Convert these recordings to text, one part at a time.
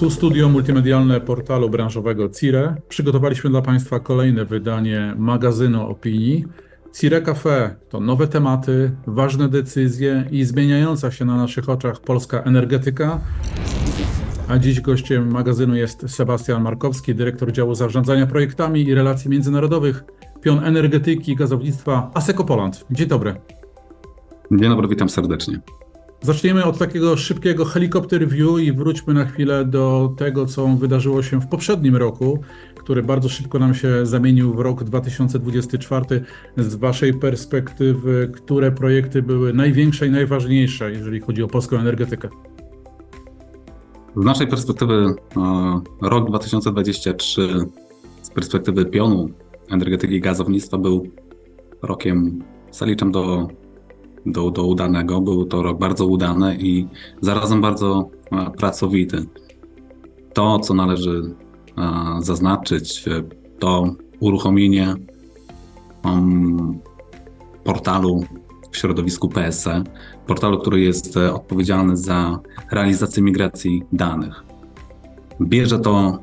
Tu studio multimedialne portalu branżowego CIRE. Przygotowaliśmy dla Państwa kolejne wydanie magazynu opinii. CIRE Cafe to nowe tematy, ważne decyzje i zmieniająca się na naszych oczach polska energetyka. A dziś gościem magazynu jest Sebastian Markowski, dyrektor działu zarządzania projektami i relacji międzynarodowych, pion energetyki i gazownictwa Aseko Poland. Dzień dobry. Dzień dobry, witam serdecznie. Zaczniemy od takiego szybkiego helikopter view i wróćmy na chwilę do tego, co wydarzyło się w poprzednim roku, który bardzo szybko nam się zamienił w rok 2024. Z Waszej perspektywy, które projekty były największe i najważniejsze, jeżeli chodzi o polską energetykę? Z naszej perspektywy e, rok 2023 z perspektywy pionu energetyki i gazownictwa był rokiem, zaliczam do, do, do udanego. Był to rok bardzo udany i zarazem bardzo e, pracowity. To, co należy e, zaznaczyć, e, to uruchomienie um, portalu w środowisku PSE, portalu, który jest odpowiedzialny za realizację migracji danych. Bierze to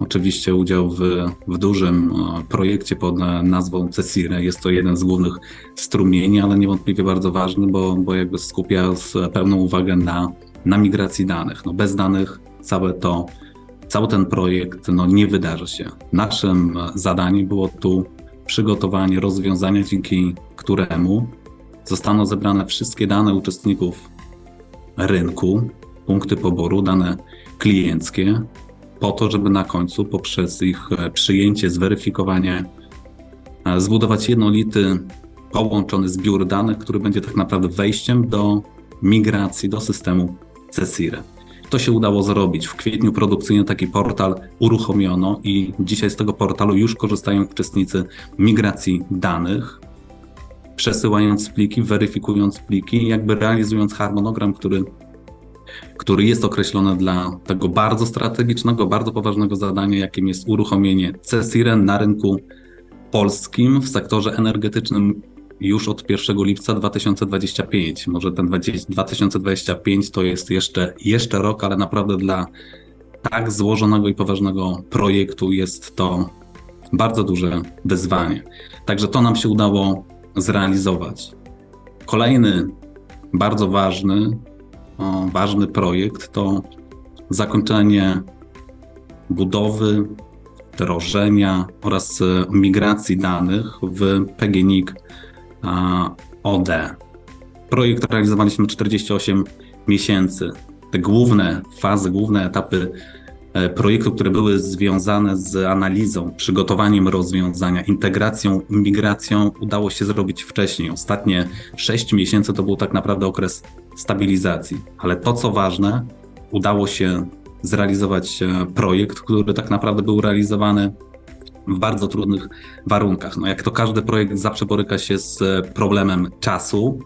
oczywiście udział w, w dużym e, projekcie pod nazwą CESIRE. Jest to jeden z głównych strumieni, ale niewątpliwie bardzo ważny, bo, bo jakby skupia pełną uwagę na, na migracji danych. No bez danych całe to, cały ten projekt no, nie wydarzy się. Naszym zadaniem było tu przygotowanie rozwiązania, dzięki któremu zostaną zebrane wszystkie dane uczestników rynku, punkty poboru, dane klienckie, po to, żeby na końcu poprzez ich e, przyjęcie, zweryfikowanie e, zbudować jednolity, połączony zbiór danych, który będzie tak naprawdę wejściem do migracji do systemu CESIRE. To się udało zrobić. W kwietniu produkcyjnie taki portal uruchomiono i dzisiaj z tego portalu już korzystają uczestnicy migracji danych, przesyłając pliki, weryfikując pliki, jakby realizując harmonogram, który, który jest określony dla tego bardzo strategicznego, bardzo poważnego zadania, jakim jest uruchomienie CESIRE na rynku polskim w sektorze energetycznym już od 1 lipca 2025. Może ten 20, 2025 to jest jeszcze, jeszcze rok, ale naprawdę dla tak złożonego i poważnego projektu jest to bardzo duże wyzwanie. Także to nam się udało zrealizować. Kolejny bardzo ważny, ważny projekt to zakończenie budowy, wdrożenia oraz e, migracji danych w PGNiG OD. Projekt realizowaliśmy 48 miesięcy. Te główne fazy, główne etapy e, projektu, które były związane z analizą, przygotowaniem rozwiązania, integracją, migracją, udało się zrobić wcześniej. Ostatnie 6 miesięcy to był tak naprawdę okres stabilizacji. Ale to, co ważne, udało się zrealizować e, projekt, który tak naprawdę był realizowany w bardzo trudnych warunkach. No jak to każdy projekt zawsze boryka się z e, problemem czasu,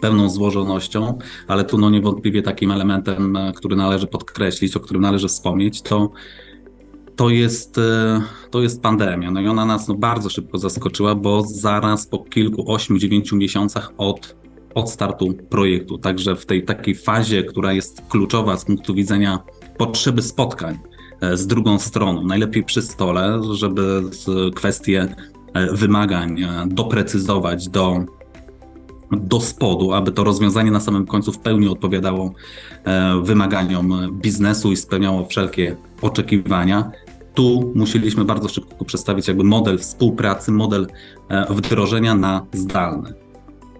pewną złożonością, ale tu no niewątpliwie takim elementem, e, który należy podkreślić, o którym należy wspomnieć, to to jest, e, to jest pandemia. No i ona nas no, bardzo szybko zaskoczyła, bo zaraz po kilku, ośmiu, dziewięciu miesiącach od, od startu projektu, także w tej takiej fazie, która jest kluczowa z punktu widzenia potrzeby spotkań e, z drugą stroną, najlepiej przy stole, żeby kwestie wymagań doprecyzować do do spodu, aby to rozwiązanie na samym końcu w pełni odpowiadało e, wymaganiom biznesu i spełniało wszelkie oczekiwania. Tu musieliśmy bardzo szybko przedstawić jakby model współpracy, model e, wdrożenia na zdalny.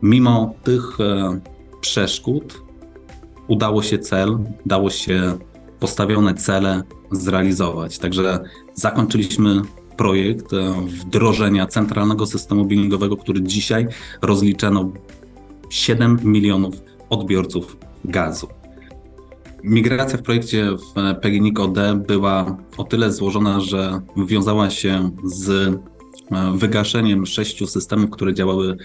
Mimo tych e, przeszkód udało się cel, udało się postawione cele zrealizować. Także zakończyliśmy projekt wdrożenia centralnego systemu billingowego, który dzisiaj rozliczeno 7 milionów odbiorców gazu. Migracja w projekcie w PGNiG OD była o tyle złożona, że wiązała się z wygaszeniem sześciu systemów, które działały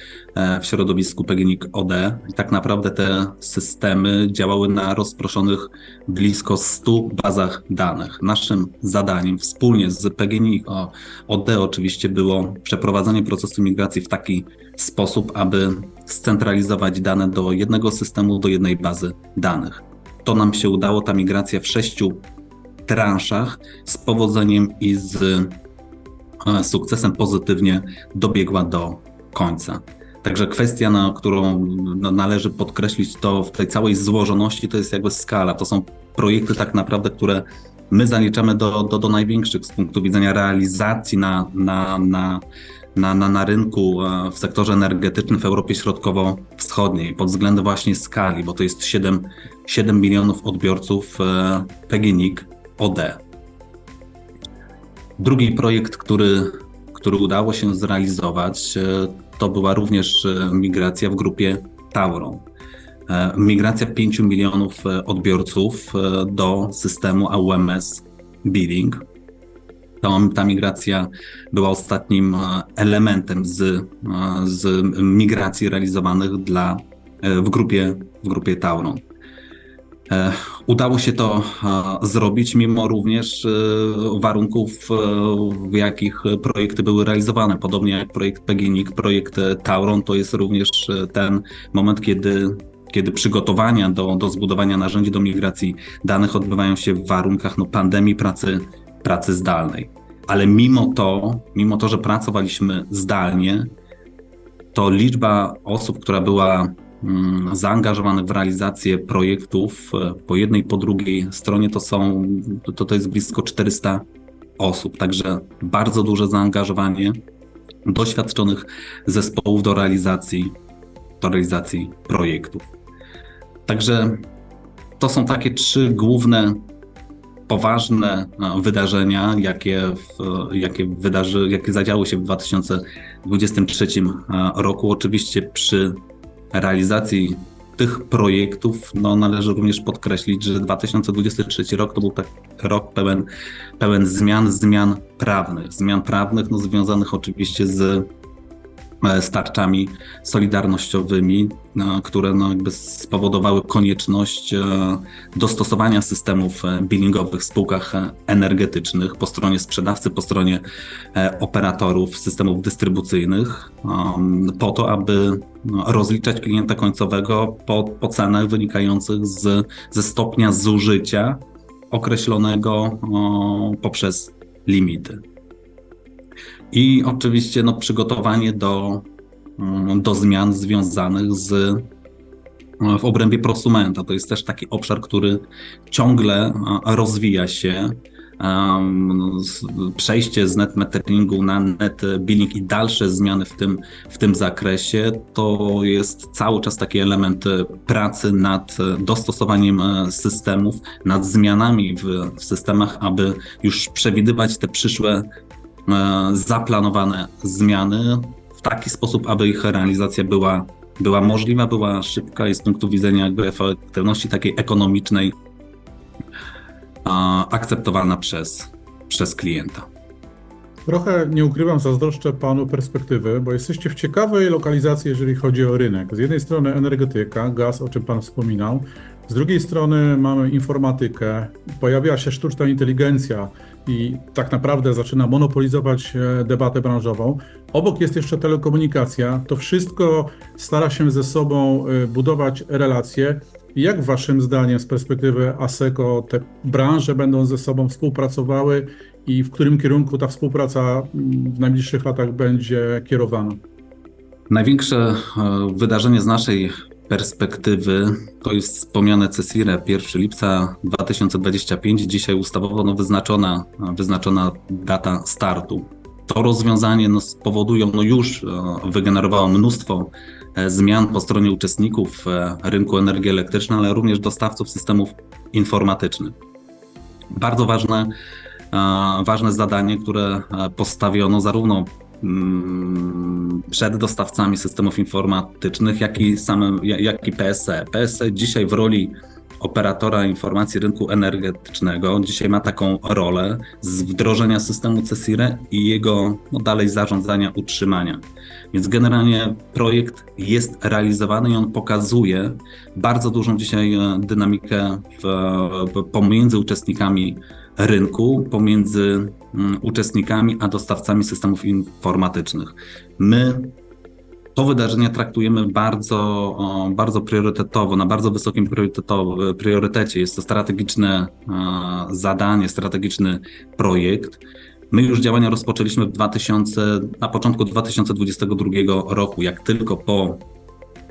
w środowisku PGNiG OD. Tak naprawdę te systemy działały na rozproszonych blisko 100 bazach danych. Naszym zadaniem wspólnie z PGNiG OD oczywiście było przeprowadzenie procesu migracji w taki sposób, aby scentralizować dane do jednego systemu, do jednej bazy danych. To nam się udało, ta migracja w sześciu transzach z powodzeniem i z e, sukcesem pozytywnie dobiegła do końca. Także kwestia, na którą no, należy podkreślić, to w tej całej złożoności to jest jakby skala. To są projekty tak naprawdę, które my zaliczamy do, do, do największych z punktu widzenia realizacji na, na, na, na, na, na rynku e, w sektorze energetycznym w Europie Środkowo-Wschodniej pod względem właśnie skali, bo to jest 7, 7 milionów odbiorców e, PGNiG OD. Drugi projekt, który, który udało się zrealizować, e, to była również e, migracja w grupie Tauron. E, Migracja 5 milionów odbiorców do systemu AUMS Billing. Ta, ta migracja była ostatnim elementem z, z migracji realizowanych dla, w, grupie, w grupie Tauron. E, Udało się to e, zrobić, mimo również e, warunków, w jakich projekty były realizowane. Podobnie jak projekt PGNiG, projekt Tauron to jest również ten moment, kiedy, kiedy przygotowania do, do zbudowania narzędzi do migracji danych odbywają się w warunkach no, pandemii pracy, pracy zdalnej. Ale mimo to, mimo to, że pracowaliśmy zdalnie, to liczba osób, która była mm, zaangażowanych w realizację projektów e, po jednej, po drugiej stronie to są, to, to jest blisko 400 osób. Także bardzo duże zaangażowanie doświadczonych zespołów do realizacji, do realizacji projektów. Także to są takie trzy główne, poważne e, wydarzenia, jakie, w, jakie, wydarzy, jakie zadziały się w 2023 e, roku. Oczywiście przy realizacji tych projektów no, należy również podkreślić, że 2023 rok to był tak rok pełen, pełen zmian, zmian prawnych. Zmian prawnych no, związanych oczywiście z z tarczami solidarnościowymi, no, które no, jakby spowodowały konieczność e, dostosowania systemów e, billingowych w spółkach e, energetycznych po stronie sprzedawcy, po stronie e, operatorów systemów dystrybucyjnych, um, po to, aby no, rozliczać klienta końcowego po, po cenach wynikających z, ze stopnia zużycia określonego poprzez limity. I oczywiście no, przygotowanie do, mm, do zmian związanych z e, w obrębie prosumenta. To jest też taki obszar, który ciągle e, rozwija się. Z- Przejście z net meteringu na net billing i dalsze zmiany w tym, w tym zakresie to jest cały czas taki element pracy nad dostosowaniem e, systemów, nad zmianami w, w systemach, aby już przewidywać te przyszłe zaplanowane zmiany w taki sposób, aby ich realizacja była, była możliwa, była szybka i z punktu widzenia jakby efektywności takiej ekonomicznej akceptowalna przez, przez klienta. Trochę nie ukrywam, zazdroszczę panu perspektywy, bo jesteście w ciekawej lokalizacji, jeżeli chodzi o rynek. Z jednej strony energetyka, gaz, o czym pan wspominał, z drugiej strony mamy informatykę, pojawia się sztuczna inteligencja i tak naprawdę zaczyna monopolizować e, debatę branżową. Obok jest jeszcze telekomunikacja. To wszystko stara się ze sobą e, budować relacje. Jak waszym zdaniem z perspektywy ASECO te branże będą ze sobą współpracowały i w którym kierunku ta współpraca mm, w najbliższych latach będzie kierowana? Największe e, wydarzenie z naszej perspektywy to jest wspomniane CESIRE 1 lipca 2025. Dzisiaj ustawowo no, wyznaczona, wyznaczona data startu. To rozwiązanie no, spowoduje, no już e, wygenerowało mnóstwo e, zmian po stronie uczestników e, rynku energii elektrycznej, ale również dostawców systemów informatycznych. Bardzo ważne, ważne zadanie, które postawiono zarówno przed dostawcami systemów informatycznych, jak i samym, ja- jak i PSE. PSE dzisiaj w roli operatora informacji rynku energetycznego dzisiaj ma taką rolę z wdrożenia systemu CESIRE i jego no, dalej zarządzania, utrzymania. Więc generalnie projekt jest realizowany i on pokazuje bardzo dużą dzisiaj e, dynamikę w, pomiędzy uczestnikami rynku, pomiędzy mm, uczestnikami a dostawcami systemów informatycznych. My to wydarzenie traktujemy bardzo, bardzo priorytetowo, na bardzo wysokim priorytetowo- priorytecie. Jest to strategiczne e, zadanie, strategiczny projekt. My już działania rozpoczęliśmy w 2000, na początku 2022 roku. Jak tylko po,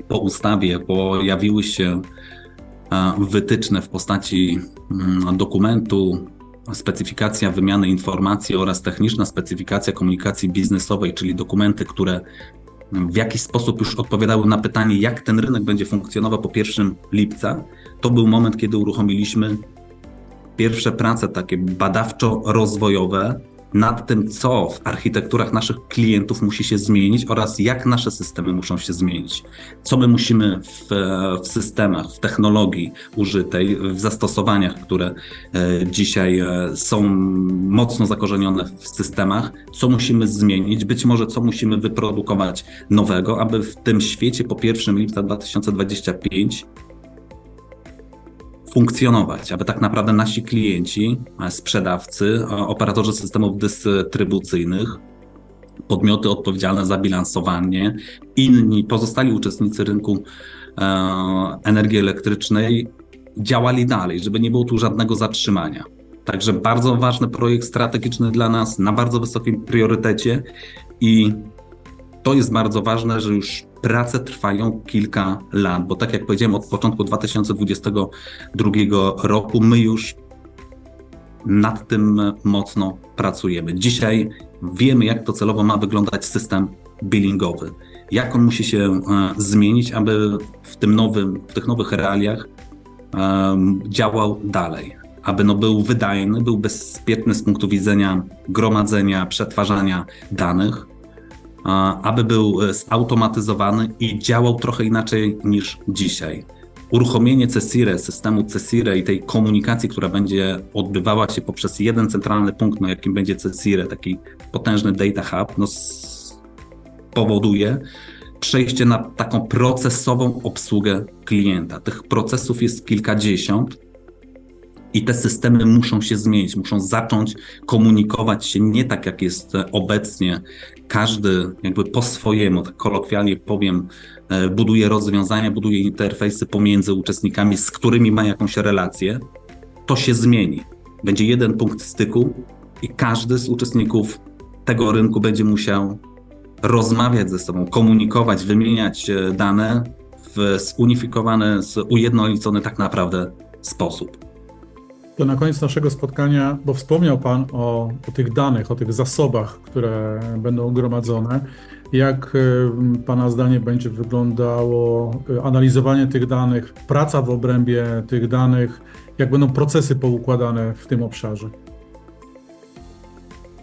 po ustawie pojawiły się e, wytyczne w postaci mm, dokumentu, specyfikacja wymiany informacji oraz techniczna specyfikacja komunikacji biznesowej, czyli dokumenty, które w jakiś sposób już odpowiadały na pytanie, jak ten rynek będzie funkcjonował po 1 lipca, to był moment, kiedy uruchomiliśmy pierwsze prace takie badawczo-rozwojowe nad tym, co w architekturach naszych klientów musi się zmienić oraz jak nasze systemy muszą się zmienić. Co my musimy w, w systemach, w technologii użytej, w zastosowaniach, które e, dzisiaj e, są mocno zakorzenione w systemach, co musimy zmienić, być może co musimy wyprodukować nowego, aby w tym świecie po 1 lipca 2025 funkcjonować, aby tak naprawdę nasi klienci, e, sprzedawcy, e, operatorzy systemów dystrybucyjnych, podmioty odpowiedzialne za bilansowanie, inni pozostali uczestnicy rynku e, energii elektrycznej działali dalej, żeby nie było tu żadnego zatrzymania. Także bardzo ważny projekt strategiczny dla nas, na bardzo wysokim priorytecie i to jest bardzo ważne, że już prace trwają kilka lat, bo tak jak powiedziałem, od początku 2022 roku my już nad tym mocno pracujemy. Dzisiaj wiemy, jak to celowo ma wyglądać system billingowy. Jak on musi się e, zmienić, aby w tym nowym, w tych nowych realiach e, działał dalej. Aby no był wydajny, był bezpieczny z punktu widzenia gromadzenia, przetwarzania danych, aby był e, zautomatyzowany i działał trochę inaczej niż dzisiaj. Uruchomienie CESIRE, systemu CESIRE i tej komunikacji, która będzie odbywała się poprzez jeden centralny punkt, no jakim będzie CESIRE, taki potężny data hub, no powoduje przejście na taką procesową obsługę klienta. Tych procesów jest kilkadziesiąt i te systemy muszą się zmienić, muszą zacząć komunikować się nie tak, jak jest obecnie. Każdy jakby po swojemu, tak kolokwialnie powiem, e, buduje rozwiązania, buduje interfejsy pomiędzy uczestnikami, z którymi ma jakąś relację. To się zmieni. Będzie jeden punkt styku i każdy z uczestników tego rynku będzie musiał rozmawiać ze sobą, komunikować, wymieniać e, dane w zunifikowany, ujednolicony tak naprawdę sposób. To na koniec naszego spotkania, bo wspomniał Pan o, o tych danych, o tych zasobach, które będą gromadzone. Jak y, Pana zdanie będzie wyglądało y, analizowanie tych danych, praca w obrębie tych danych, jak będą procesy poukładane w tym obszarze?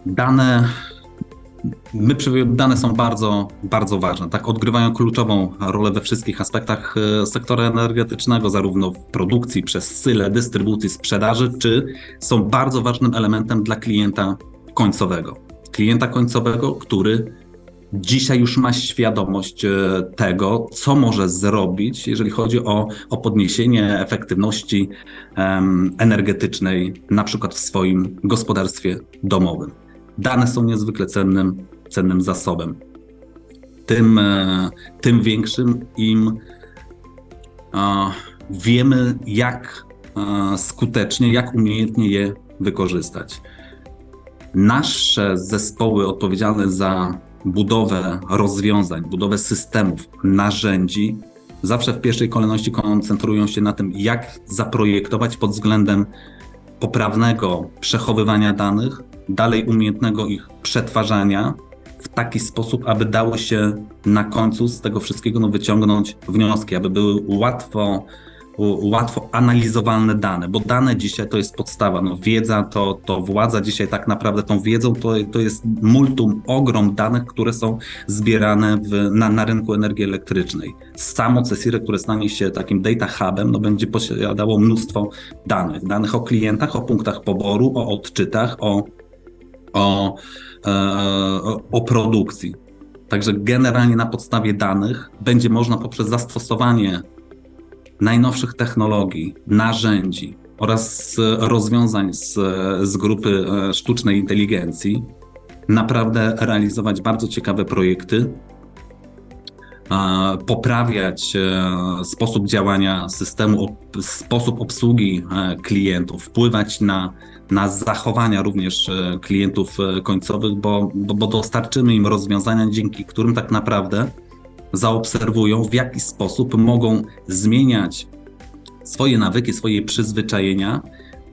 Dane, my dane są bardzo, bardzo ważne. Tak, odgrywają kluczową rolę we wszystkich aspektach e, sektora energetycznego, zarówno w produkcji, przez sylę, dystrybucji, sprzedaży, czy są bardzo ważnym elementem dla klienta końcowego. Klienta końcowego, który dzisiaj już ma świadomość e, tego, co może zrobić, jeżeli chodzi o, o podniesienie efektywności em, energetycznej, na przykład w swoim gospodarstwie domowym. Dane są niezwykle cennym, cennym zasobem. Tym, e, tym większym im wiemy, jak e, skutecznie, jak umiejętnie je wykorzystać. Nasze zespoły odpowiedzialne za budowę rozwiązań, budowę systemów, narzędzi, zawsze w pierwszej kolejności koncentrują się na tym, jak zaprojektować pod względem poprawnego przechowywania danych, dalej umiejętnego ich przetwarzania w taki sposób, aby dało się na końcu z tego wszystkiego no, wyciągnąć wnioski, aby były łatwo, łatwo analizowalne dane, bo dane dzisiaj to jest podstawa. No, wiedza to, to władza dzisiaj tak naprawdę tą wiedzą to, to jest multum, ogrom danych, które są zbierane w, na, na rynku energii elektrycznej. Samo CESIRE, które stanie się takim data hubem, no, będzie posiadało mnóstwo danych. Danych o klientach, o punktach poboru, o odczytach, o o, e, o- o produkcji. Także generalnie na podstawie danych będzie można poprzez zastosowanie najnowszych technologii, narzędzi oraz e, rozwiązań z, z grupy e, sztucznej inteligencji naprawdę realizować bardzo ciekawe projekty, e, poprawiać e, sposób działania systemu, sposób obsługi e, klientów, wpływać na, na zachowania również e, klientów e, końcowych, bo, bo, bo dostarczymy im rozwiązania, dzięki którym tak naprawdę zaobserwują, w jaki sposób mogą zmieniać swoje nawyki, swoje przyzwyczajenia,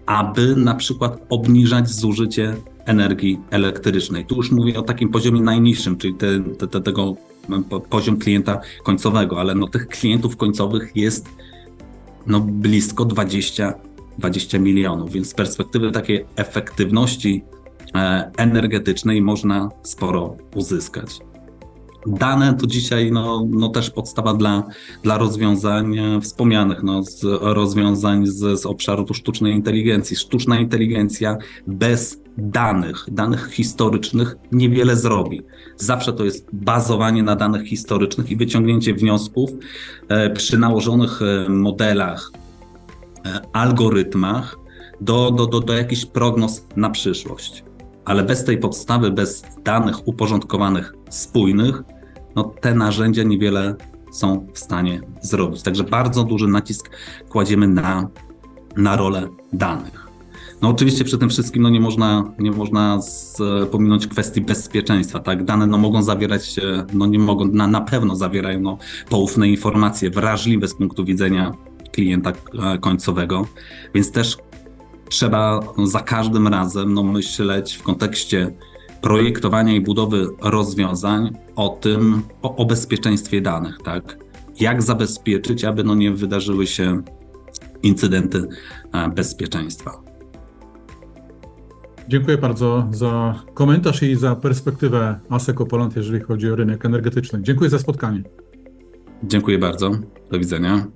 aby na przykład obniżać zużycie energii elektrycznej. Tu już mówię o takim poziomie najniższym, czyli te, te, te, tego poziom klienta końcowego, ale no, tych klientów końcowych jest no, blisko 20, 20 milionów, więc z perspektywy takiej efektywności e, energetycznej można sporo uzyskać. Dane to dzisiaj no, no też podstawa dla, dla rozwiązań e, wspomnianych, no, z rozwiązań z, z obszaru tu sztucznej inteligencji. Sztuczna inteligencja bez danych, danych historycznych niewiele zrobi. Zawsze to jest bazowanie na danych historycznych i wyciągnięcie wniosków e, przy nałożonych modelach, algorytmach do, do, do, do jakichś prognoz na przyszłość. Ale bez tej podstawy, bez danych uporządkowanych, spójnych, no te narzędzia niewiele są w stanie zrobić. Także bardzo duży nacisk kładziemy na, na rolę danych. No oczywiście przy tym wszystkim no nie można, nie można z, pominąć kwestii bezpieczeństwa. Tak? Dane no mogą zawierać, e, no nie mogą, na, na pewno zawierają no, poufne informacje, wrażliwe z punktu widzenia klienta e, końcowego, więc też trzeba za każdym razem no, myśleć w kontekście projektowania i budowy rozwiązań o tym, o, o bezpieczeństwie danych, tak? Jak zabezpieczyć, aby no nie wydarzyły się incydenty e, bezpieczeństwa. Dziękuję bardzo za komentarz i za perspektywę ASECO Poland, jeżeli chodzi o rynek energetyczny. Dziękuję za spotkanie. Dziękuję bardzo. Do widzenia.